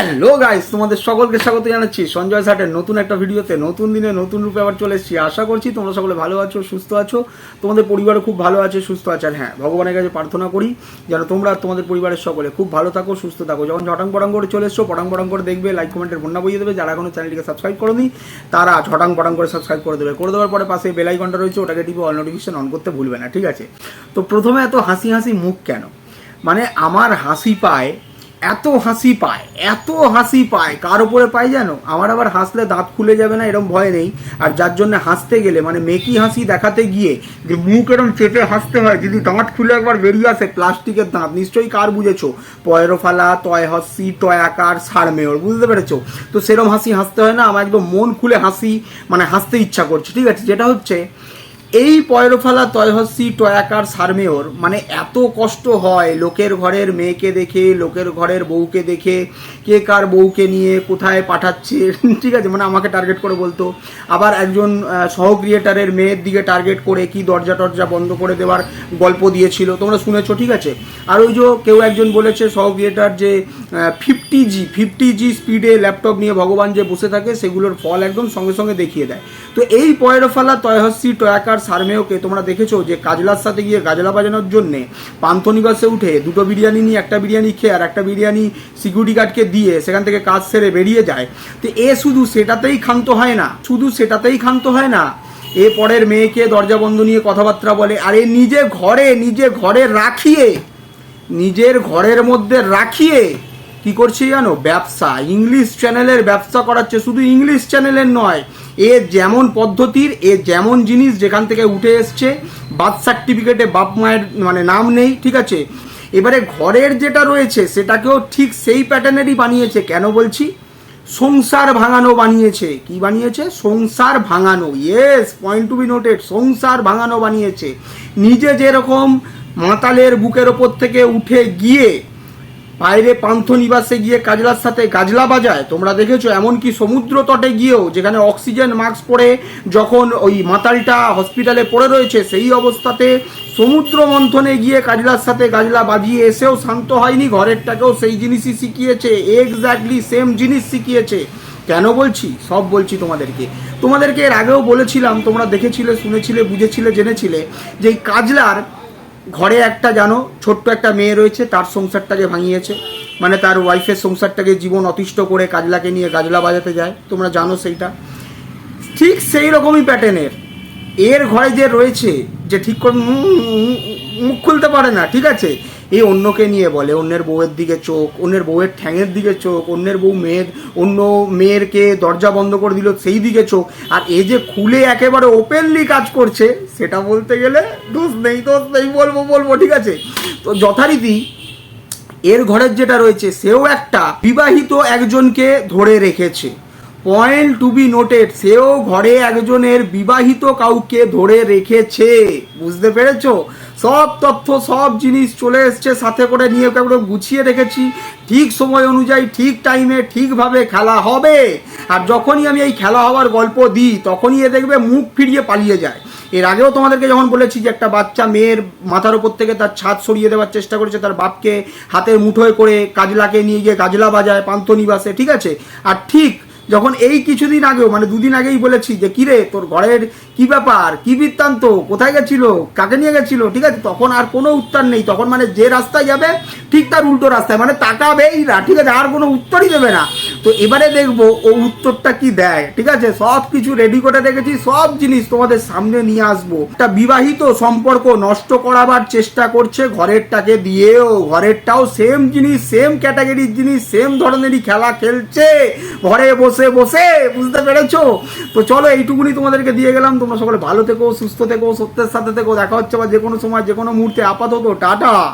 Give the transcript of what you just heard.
Hello guys তোমাদের সকলকে স্বাগত জানাচ্ছি। সঞ্জয় সাটের নতুন একটা ভিডিওতে, নতুন দিনে নতুন রূপে আবার চলে এসেছি। আশা করছি তোমরা সকলে ভালো আছো, সুস্থ আছো। তোমাদের পরিবারও খুব ভালো আছে, সুস্থ আছে। আর হ্যাঁ ভগবানের কাছে প্রার্থনা করি যেন তোমরা তোমাদের পরিবারের সকলে খুব ভালো থাকো, সুস্থ থাকো। যখন ঝটাং পটাং করে চলে এসছো, পটাং পটাং করে দেখবে লাইক কমেন্টের বন্যা বইয়ে দেবে। যারা এখনও চ্যানেলটিকে সাবস্ক্রাইব করোনি, তারা ঝটাং পটাং করে সাবস্ক্রাইব করে দেবে। করে দেওয়ার পরে পাশে বেল আইকনটা রয়েছে, ওটাকে টিপে অল নোটিফিকেশন অন করতে ভুলবে না, ঠিক আছে? তো প্রথমে এত হাসি হাসি মুখ কেন? মানে আমার হাসি পায় এত হাসি পায়, এত হাসি পায়। কার উপরে পায় জানো? আমার আবার হাসলে দাঁত খুলে যাবে না এরকম ভয় নেই। আর যার জন্য হাসতে গেলে মানে মেকি হাসি দেখাতে গিয়ে যে মুখ এরকম চেপে হাসতে হয়, যদি দাঁত খুলে একবার বেরিয়ে আসে, প্লাস্টিকের দাঁত, নিশ্চয়ই কার বুঝেছ? পয়রোফালা তয় হাসি টয় আকার সারমেয়র বুঝতে পেরেছ? তো সেরম হাসি হাসতে হয় না, আমার একদম মন খুলে হাসি মানে হাসতে ইচ্ছা করছে, ঠিক আছে? যেটা হচ্ছে এই পয়রফালা তয়হসি টয়াকার সারমেয়র মানে এত কষ্ট হয় লোকের ঘরের মেয়েকে দেখে লোকের ঘরের বউকে দেখে কে কার বউকে নিয়ে কোথায় পাঠাচ্ছে ঠিক আছে মানে আমাকে টার্গেট করে বলতো। আবার একজন আহ, সহ ক্রিয়েটারের মেয়ের দিকে টার্গেট করে কি দরজা টরজা বন্ধ করে দেওয়ার গল্প দিয়েছিল তোমরা শুনেছো ঠিক আছে? আর ওই যে কেউ একজন বলেছে সহ ক্রিয়েটার যে ফিফটি জি ফিফটি জি স্পিডে ল্যাপটপ নিয়ে ভগবান যে বসে থাকে সেগুলোর ফল একদম সঙ্গে সঙ্গে দেখিয়ে দেয়। তো এই পয়রফালা তয়হসি টয়াকার সারমেয়কে তোমরা দেখেছ যে কাজলার সাথে গিয়ে গাজলা বাজানোর জন্যে পান্থনিবাসে উঠে দুটো বিরিয়ানি নিয়ে একটা বিরিয়ানি খেয়ে আর একটা বিরিয়ানি সিকিউরিটি গার্ডকে দিয়ে সেখান থেকে কাজ সেরে বেরিয়ে যায়। তো এ শুধু সেটাতেই ক্ষান্ত হয় না, শুধু সেটাতেই ক্ষান্ত হয় না। এ পরের মেয়েকে দরজা বন্ধ নিয়ে কথাবার্তা বলে, আর এ নিজে ঘরে নিজে ঘরে রাখিয়ে, নিজের ঘরের মধ্যে রাখিয়ে কি করছে জানো? ব্যবসা। ইংলিশ চ্যানেলের ব্যবসা করাচ্ছে। শুধু ইংলিশ চ্যানেলের নয়, এ যেমন পদ্ধতির, এ যেমন জিনিস যেখান থেকে উঠে এসছে, বার্থ সার্টিফিকেটে বাপ মায়ের মানে নাম নেই, ঠিক আছে? এবারে ঘরের যেটা রয়েছে, সেটাকেও ঠিক সেই প্যাটার্নেরই বানিয়েছে। কেন বলছি? সংসার ভাঙানো বানিয়েছে। কি বানিয়েছে? সংসার ভাঙানো। Yes point to be noted সংসার ভাঙানো বানিয়েছে। নিজে যেরকম মাতালের বুকের ওপর থেকে উঠে গিয়ে বাইরে পান্থনিবাসে গিয়ে কাজলার সাথে গাজলা বাজায়। তোমরা দেখেছ, এমনকি সমুদ্র তটে গিয়েও যেখানে অক্সিজেন মাস্ক পরে যখন ওই মাতালটা হসপিটালে পড়ে রয়েছে, সেই অবস্থাতে সমুদ্র মন্থনে গিয়ে কাজলার সাথে গাজলা বাজিয়ে এসেও শান্ত হয়নি, ঘরেরটাকেও সেই জিনিসই শিখিয়েছে এক্স্যাক্টলি সেম জিনিস শিখিয়েছে। কেন বলছি? সব বলছি তোমাদেরকে। তোমাদেরকে এর আগেও বলেছিলাম, তোমরা দেখেছিলে, শুনেছিলে, বুঝেছিলে, জেনেছিলে যে কাজলার ঘরে একটা জানো, ছোট্ট একটা মেয়ে রয়েছে, তার সংসারটাকে ভাঙিয়েছে। মানে তার ওয়াইফের সংসারটাকে জীবন অতিষ্ঠ করে কাজলাকে নিয়ে গাজলা বাজাতে যায়, তোমরা জানো সেইটা। ঠিক সেই রকমই প্যাটার্নের এর ঘরে যে রয়েছে, যে ঠিক করে মুখ খুলতে পারে না, ঠিক আছে? এই অন্যকে নিয়ে বলে, অন্যের বউয়ের দিকে চোখ, অন্যের বউয়ের ঠ্যাঙের দিকে চোখ, অন্যের বউ মেয়ের, অন্য মেয়েরকে দরজা বন্ধ করে দিল সেই দিকে চোখ। আর এ যে খুলে একেবারে ওপেনলি কাজ করছে, সেটা বলতে গেলে দোষ নেই দোষ নেই, বলব বলব, ঠিক আছে? তো যথারীতি এর ঘরের যেটা রয়েছে, সেও একটা বিবাহিত একজনকে ধরে রেখেছে। পয়েন্ট টু বি নোটেড, সেও ঘরে একজনের বিবাহিত কাউকে ধরে রেখেছে। বুঝতে পেরেছ? সব তথ্য, সব জিনিস চলে এসছে, সাথে করে নিয়ে ওকে গুছিয়ে রেখেছি। ঠিক সময় অনুযায়ী, ঠিক টাইমে ঠিকভাবে খেলা হবে। আর যখনই আমি এই খেলা হওয়ার গল্প দিই, তখনই এ দেখবে মুখ ফিরিয়ে পালিয়ে যায়। এর আগেও তোমাদেরকে যখন বলেছি যে একটা বাচ্চা মেয়ের মাথার উপর থেকে তার ছাদ সরিয়ে দেওয়ার চেষ্টা করেছে, তার বাপকে হাতের মুঠোয় করে কাজলাকে নিয়ে গিয়ে গাজলা বাজায়, পান্থনিবাসে, ঠিক আছে? আর ঠিক যখন এই কিছুদিন আগেও মানে দুদিন আগেই বলেছি যে, কিরে, তোর ঘরের কি ব্যাপার? কি বৃত্তান্ত? কোথায় গেছিল? কাকে নিয়ে গেছিল? ঠিক আছে, তখন আর কোনো উত্তর নেই। তখন মানে যে রাস্তায় যাবে, ঠিক তার উল্টো রাস্তায়। মানে তাকাবেই না, ঠিক আছে, আর কোনো উত্তরই দেবে না। তো এবারে দেখব ও উত্তরটা কি দেয়। ঠিক আছে, সব কিছু রেডি করে রেখেছি, সব জিনিস তোমাদের সামনে নিয়ে আসব। একটা বিবাহিত সম্পর্ক নষ্ট করাবার চেষ্টা করছে ঘরেরটাকে দিয়েও। ঘরেরটাও সেম জিনিস সেম ক্যাটাগরির জিনিস সেম ধরনেরই খেলা খেলছে। ঘরে বসে বসে, বুঝতে পেরেছ? তো চলো, এইটুকুনি তোমাদেরকে দিয়ে গেলাম। তোমরা সকলে ভালো থেকো, সুস্থ থেকো, সত্যের সাথে থেকো। দেখা হচ্ছে বা যে কোনো সময় যে কোনো মুহূর্তে। আপাতত, টাটা।